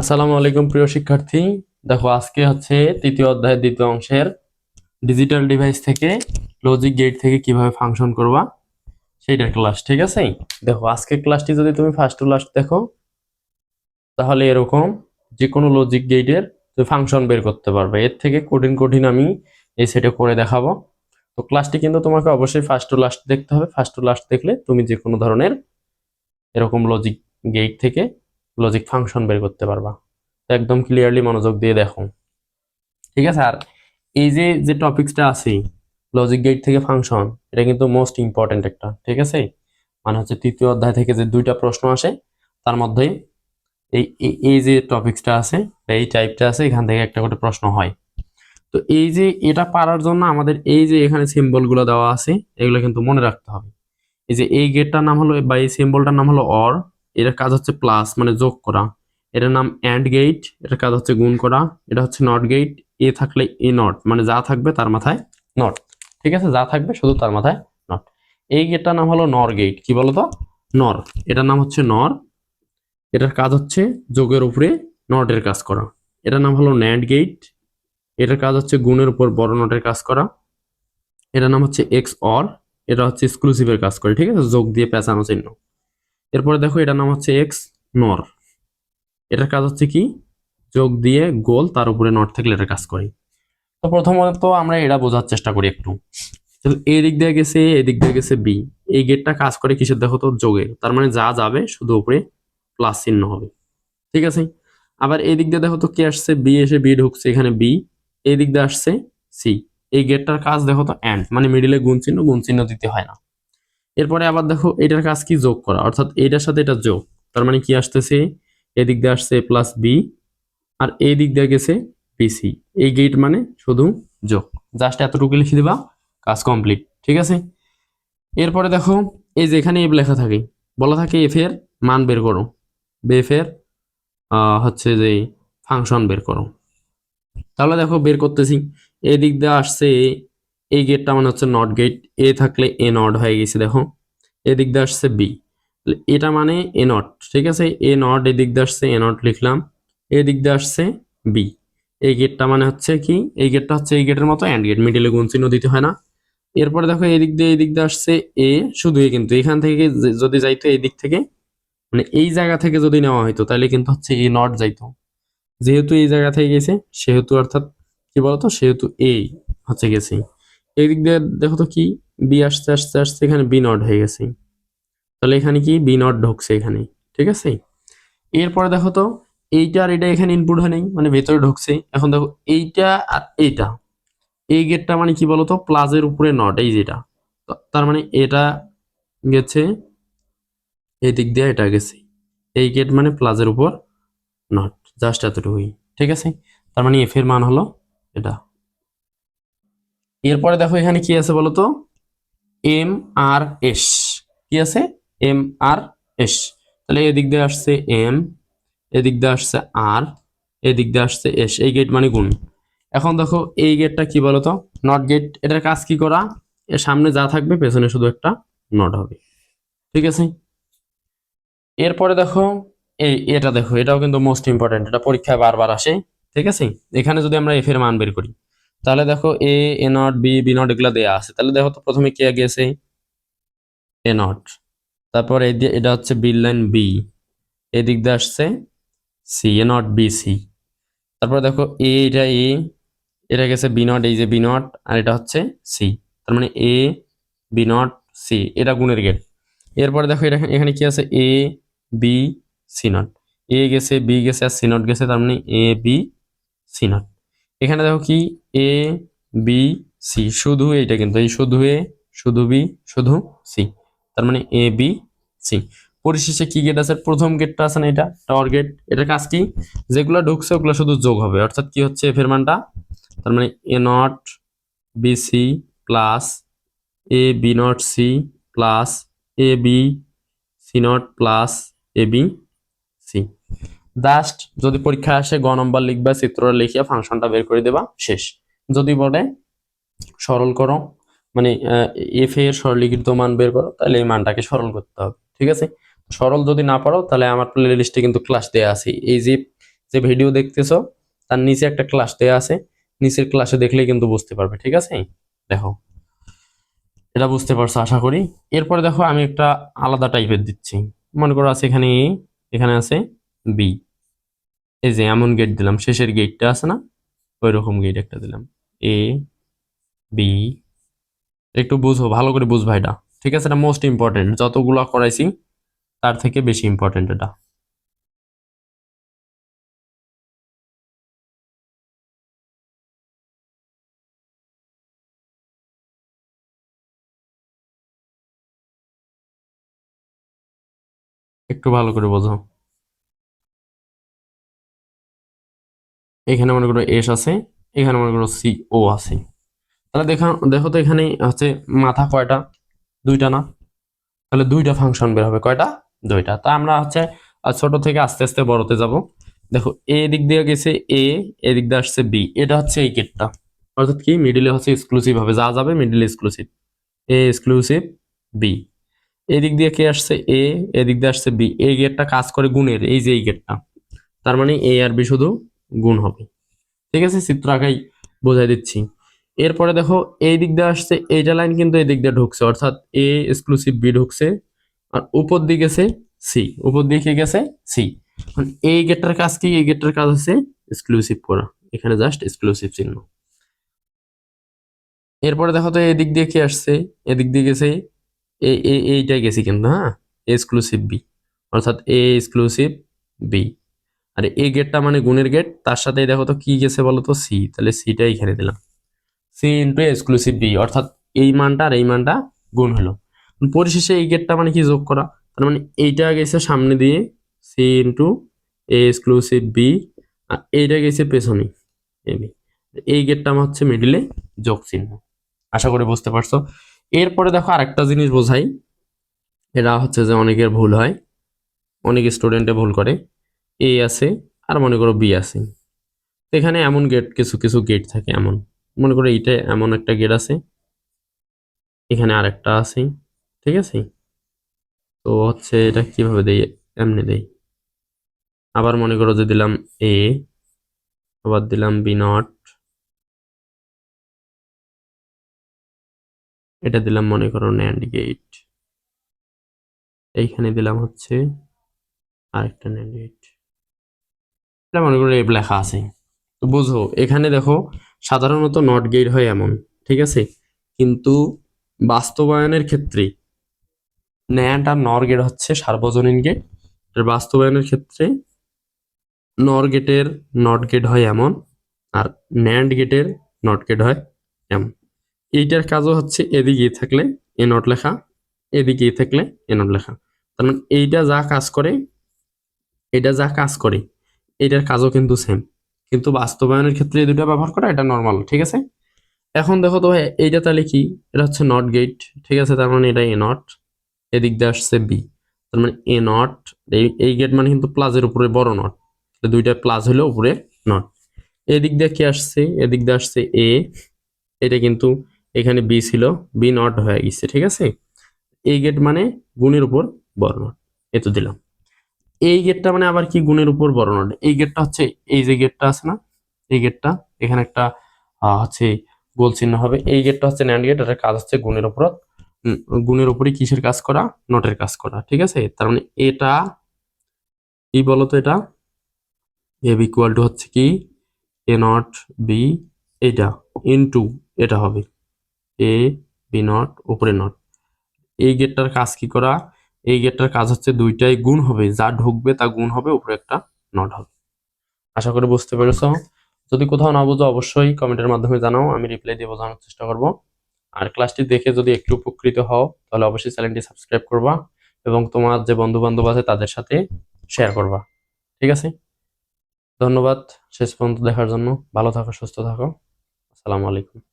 আসসালামু আলাইকুম প্রিয় শিক্ষার্থী। দেখো, আজকে হচ্ছে তৃতীয় অধ্যায়ের দ্বিতীয় অংশের ডিজিটাল ডিভাইস থেকে লজিক গেট থেকে কীভাবে ফাংশন করবা, সেইটার ক্লাস ঠিক আছে? দেখো আজকে ক্লাসটি যদি তুমি ফার্স্ট টু লাস্ট দেখো, তাহলে এরকম যে কোনো লজিক গেটের তুমি ফাংশন বের করতে পারবে। এর থেকে কঠিন কঠিন আমি এই সেটে করে দেখাবো। তো ক্লাসটি কিন্তু তোমাকে অবশ্যই ফার্স্ট টু লাস্ট দেখতে হবে। ফার্স্ট টু লাস্ট দেখলে তুমি যে কোনো ধরনের এরকম লজিক গেট থেকে লজিক ফাংশন বের করতে পারবা। একদম ক্লিয়ারলি মনোযোগ দিয়ে দেখো। ঠিক আছে? আর এই যে যে টপিকসটা আছে লজিক গেট থেকে ফাংশন এটা কিন্তু মোস্ট ইম্পর্টেন্ট একটা, ঠিক আছে? মানে হচ্ছে তৃতীয় অধ্যায় থেকে যে দুইটা প্রশ্ন আসে, তার মধ্যে এই, এই- যে টপিকসটা আছে এই টাইপটা আছে, এখান থেকে একটা করে প্রশ্ন হয়। তো এই যে, এটা পারার জন্য আমাদের এই যে এখানে সিম্বলগুলো দেওয়া আছে, এগুলো কিন্তু মনে রাখতে হবে। এই যে এই গেটটার নাম হলো, বা এই সিম্বলটার নাম হলো অর এটার কাজ হচ্ছে প্লাস মানে যোগ করা। এটার নাম অ্যান্ড গেট এটার কাজ হচ্ছে গুণ করা। এটা হচ্ছে নট গেট এ থাকলে এ নট মানে যা থাকবে তার মাথায় নট ঠিক আছে? যা থাকবে শুধু তার মাথায় নট এই গেটটার নাম হলো নর গেট কি বলতো? নর এটার নাম হচ্ছে নর এটার কাজ হচ্ছে যোগের উপরে নটের কাজ করা। এটার নাম হলো ন্যান্ড গেট এটার কাজ হচ্ছে গুণের উপর বড় নটের কাজ করা। এটার নাম হচ্ছে এক্স অর এটা হচ্ছে এক্সক্লুসিভের কাজ করে। ঠিক আছে? যোগ দিয়ে পেঁচানো চিহ্ন। এরপরে দেখো এটার নাম হচ্ছে এক্স নর এটার কাজ হচ্ছে কি? যোগ দিয়ে গোল তার উপরে নট থাকলে এটার কাজ করে। তো প্রথমত আমরা এটা বোঝার চেষ্টা করি একটু। তাহলে এই দিক দিয়ে গেছে এই দিক দিয়ে গেছে বি এই গেটটা কাজ করে কিসের? দেখো তো, যোগের। তার মানে যা যাবে শুধু উপরে প্লাস চিহ্ন হবে। ঠিক আছে? আবার এই দিক দিয়ে দেখো তো কে আসছে? বি এসে বি ঢুকছে, এখানে বি এই দিক দিয়ে আসছে সি এই গেটটার কাজ দেখো তো অ্যান্ড মানে মিডিলে গুণ চিহ্ন গুণ চিহ্ন দিতে হয় না। এরপরে আবার দেখো এটার কাজ কি? যোগ করা। অর্থাৎ এটার সাথে এটা যোগ। তার মানে কি আসতেছে? এদিক দিয়ে আসছে প্লাস বি আর এই দিক দিয়ে গেছে বিসি এই গেট মানে শুধু যোগ। জাস্ট এতটুকু লিখে দিবা, কাজ কমপ্লিট ঠিক আছে? এরপরে দেখো, এই যে এখানে এফ লেখা থাকে। বলা থাকে এফ এর মান বের করো। বেফ এর হচ্ছে যে ফাংশন বের করো। তাহলে দেখো বের করতেছি। এদিক দিয়ে আসছে এই গেটটা মানে হচ্ছে নট গেট এ থাকলে এ নট হয়ে গেছে, দেখো। এদিক দিয়ে আসছে বি এটা মানে এ নট ঠিক আছে? এ নট এদিক দিয়ে আসছে এ নট লিখলাম। এদিক দিয়ে আসছে বি এই গেটটা মানে হচ্ছে কি? এই গেটটা হচ্ছে এই গেটের মতো অ্যান্ড গেট মিডিলে গুণ চিহ্ন দিতে হয় না। এরপরে দেখো, এদিক দিয়ে এদিক দিয়ে আসছে এ শুধু এ কিন্তু। এখান থেকে যদি যাইতো এই দিক থেকে মানে এই জায়গা থেকে যদি নেওয়া হইতো, তাহলে কিন্তু হচ্ছে এ নট যাইতো। যেহেতু এই জায়গা থেকে গেছে, সেহেতু অর্থাৎ কি বলতো? সেহেতু এই হচ্ছে গেছে। এই দিক দিয়ে দেখো তো কি? বি আসতে আসতে আসতে এখানে বি নট হয়ে গেছে। তাহলে এখানে কি? বি নট ঢুকছে এখানে, ঠিক আছে? এরপরে দেখো তো, এইটা আর এটা এখানে ইনপুট হয় নাই মানে ভেতরে ঢুকছে। এখন দেখো, এইটা আর এইটা এই গেটটা মানে কি বলতো? প্লাজের উপরে নট এই যেটা। তার মানে এটা গেছে এই দিক দিয়ে এটা গেছে। এই গেট মানে প্লাজের উপর নট জাস্ট এতটুকুই, ঠিক আছে? তার মানে এফ এর মান হলো এটা। এরপরে দেখো এখানে কি আছে বলতো? M R S. কি আছে? M R S. তাহলে এদিক দিয়ে আসছে এম, এদিক দিয়ে আসছে আর, এদিক দিয়ে আসছে এস। এই গেট মানে গুণ। এখন দেখো এই গেটটা কি বলতো? নট গেট এটার কাজ কি করা? এর সামনে যা থাকবে, পেছনে শুধু একটা নট হবে। ঠিক আছে? এরপরে দেখো, এই এটা দেখো, এটাও কিন্তু মোস্ট ইম্পর্টেন্ট এটা পরীক্ষায় বারবার আসে। ঠিক আছে? এখানে যদি আমরা এফ এর মান বের করি। তাহলে দেখো A A not B B not এগুলো দেওয়া আছে। তাহলে দেখো তো প্রথমে কে গেছে এ নট তারপর এটা হচ্ছে বি লাইন বি এদিক দিয়ে আসছে C A not B C তারপর দেখো এ এটা এ এটা গেছে বি নট এই যে বি নট আর এটা হচ্ছে সি তার মানে এ বি নট সি এটা গুণের গেট এরপরে দেখো এটা এখানে কি আছে? A B C not A গেছে বি গেছে, আর সি নট গেছে, তার মানে এ বি সি নট এখানে দেখো কি? এ বি সি শুধু এইটা কিন্তু এই শুধু এ শুধু বি শুধু সি তার মানে এ বি সি পরিশেষে কি গেট আছে? প্রথম গেটটা আছে না এটা? টাওয়ার গেট এটার কাজ কি? যেগুলো ঢুকছে, ওগুলো শুধু যোগ হবে। অর্থাৎ কি হচ্ছে? এফ এর মানটা? তার মানে A not B C plus A B not C plus A B C not plus A B C just যদি পরীক্ষা আসে গ নম্বর লিখবা চিত্র লিখিয়া ফাংশনটা বের করে দেবা, শেষ। যদি বলে সরল করো মানে এফ এর সরলীকৃত মান বের করো, তাহলে এই মানটাকে সরল করতে হবে, ঠিক আছে? সরল যদি না পারো, তাহলে আমার প্লে লিস্টে কিন্তু ক্লাস দেওয়া আছে। এই যে যে ভিডিও দেখতেছো, তার নিচে একটা ক্লাস দেওয়া আছে। নিচের ক্লাসে দেখলেই কিন্তু বুঝতে পারবে, ঠিক আছে? দেখো, এটা বুঝতে পারছ, আশা করি। এরপরে দেখো, আমি একটা আলাদা টাইপের দিচ্ছি। মনে করো আছে এখানে এ এখানে আছে বি এই যে এমন গেট দিলাম, শেষের গেটটা আছে না? ওই রকম গেট একটা দিলাম। এ বি একটু বুঝো, ভালো করে বুঝবা এটা ঠিক আছে? এটা মোস্ট ইম্পর্টেন্ট যতগুলো করাইছি, তার থেকে বেশি ইম্পর্টেন্ট এটা। একটু ভালো করে বোঝো। এখানে মনে করো এস আছে, এখানে মনে করো সি ও আছে। তাহলে দেখা, দেখো তো এখানে হচ্ছে মাথা কয়টা? দুইটা না? তাহলে দুইটা ফাংশন বের হবে, কয়টা? দুইটা। তা আমরা হচ্ছে ছোট থেকে আস্তে আস্তে বড়তে যাব। দেখো এ দিক দিয়ে গেছে এ এদিক দিয়ে আসছে বি এটা হচ্ছে এই গেটটা অর্থাৎ কি? মিডিলে হচ্ছে এক্সক্লুসিভ হবে। যা যাবে মিডিলে এক্সক্লুসিভ এ এক্সক্লুসিভ বি এদিক দিয়ে কে আসছে? এ এদিক দিয়ে আসছে বি এই গেটটা কাজ করে গুণের, এই যে এই গেটটা তার মানে এ আর বি শুধু গুণ হবে। ঠিক আছে? চিত্র আঁকাই বোঝাই দিচ্ছি। এরপরে দেখো, এই দিক দিয়ে আসছে, এইটা লাইন কিন্তু এই দিক দিয়ে ঢুকছে। অর্থাৎ এ এক্সক্লুসিভ বি ঢুকছে, আর উপর দিকে গেছে সি উপর দিকে গেছে? সি এই গেটটার কাজ কি? এই গেটটার কাজ হচ্ছে এক্সক্লুসিভ করা। এখানে জাস্ট এক্সক্লুসিভ চিহ্ন। এরপরে দেখো তো এদিক দিয়ে কি আসছে? এদিক দিয়ে গেছে এইটাই গেছি কিন্তু হ্যাঁ? এক্সক্লুসিভ বি অর্থাৎ এ এক্সক্লুসিভ বি আর এই গেটটা মানে গুণের গেট তার সাথে দেখো তো কি গেছে বলো তো? সি তাহলে সিটা এখানে দিলাম। সি ইন্টু এক্সক্লুসিভ বি অর্থাৎ এই মানটা আর এই মানটা গুণ হলো। পরিশেষে এই গেটটা মানে কি যোগ করা? তার মানে এইটা গেছে সামনে দিয়ে C into A exclusive B আর এইটা গেছে পেছনে এ বি এই গেটটা আমার হচ্ছে মিডিলে যোগ চিহ্ন। আশা করি বুঝতে পারছ। এরপরে দেখো আরেকটা জিনিস বোঝাই। এটা হচ্ছে যে অনেকের ভুল হয়, অনেক স্টুডেন্টে ভুল করে। এ আছে, আর মনে করো বি আছে। এখানে এমন গেট কিছু কিছু গেট থাকে এমন। মনে করো এইটা এমন একটা গেট আছে। এখানে আরেকটা আছে, ঠিক আছে? তো হচ্ছে এটা কীভাবে দেই? এমনি দেই। আবার মনে করো যে দিলাম এ আবার দিলাম বি নট এটা দিলাম মনে করো ন্যান্ড গেট এইখানে দিলাম হচ্ছে আরেকটা ন্যান্ড গেট এটা মনে করো লেখা আছে। তো বুঝো, এখানে দেখো সাধারণত নট গেট হয় এমন, ঠিক আছে? কিন্তু বাস্তবায়নের ক্ষেত্রে ন্যান্ড আর নর গেট হচ্ছে সার্বজনীন গেট বাস্তবায়নের ক্ষেত্রে নর গেটের নট গেট হয় এমন, আর ন্যান্ড গেটের নট গেট হয় এমন। এইটার কাজও হচ্ছে এদিকে থাকলে এ নট লেখা এদিকে থাকলে এ নট লেখা। তার মানে এইটা যা কাজ করে, এটা যা কাজ করে এটার কাজও কিন্তু সেম কিন্তু বাস্তবায়নের ক্ষেত্রে এই দুটো ব্যবহার করা এটা নর্মাল ঠিক আছে? এখন দেখো তো ভাই, এইটা তাহলে কি? এটা হচ্ছে নট গেট ঠিক আছে? তার মানে এটা এ নট এদিক দিয়ে আসছে বি তার মানে এ নট এই গেট মানে কিন্তু প্লাসের উপরে বড় নট দুইটা প্লাস হলে উপরে নট এদিক দিয়ে কি আসছে? এদিক দিয়ে আসছে এ এটা কিন্তু এখানে বি ছিল বি নট হয়ে গেছে ঠিক আছে? এই গেট মানে গুণের উপর বড় নট এ তো দিলাম। এই গেটটা মানে আবার কি গুণের উপর নট এই গেটটা হচ্ছে, এই যে গেটটা আছে না, এই গেটটা এখানে একটা হচ্ছে গোল চিহ্ন হবে। এই গেটটা হচ্ছে ন্যান্ড গেট এটার কাজ হচ্ছে গুণের উপর। গুণের উপরে কিসের কাজ করা? নটের কাজ করা, ঠিক আছে? তার মানে এটা, কি বলতো এটা? এ ইকুয়াল টু হচ্ছে কি? এ নট বি এটা ইনটু এটা হবে। এ বি নট উপরে নট এই গেটটার কাজ কি করা? এই গেটটার কাজ হচ্ছে দুইটাই গুণ হবে। যা ঢুকবে, তা গুণ হবে, উপরে একটা নট হবে। আশা করি বুঝতে পেরেছ। যদি কোথাও না বুঝো, অবশ্যই কমেন্টের মাধ্যমে জানাও, আমি রিপ্লাই দিয়ে বোঝানোর চেষ্টা করব। আর ক্লাসটি দেখে যদি একটু উপকৃত হও, তাহলে অবশ্যই চ্যানেলটি সাবস্ক্রাইব করবা এবং তোমার যে বন্ধু বান্ধব আছে, তাদের সাথে শেয়ার করবা। ঠিক আছে? ধন্যবাদ। শেষ পর্যন্ত দেখার জন্য। ভালো থাকো, সুস্থ থাকো। আসসালামু আলাইকুম।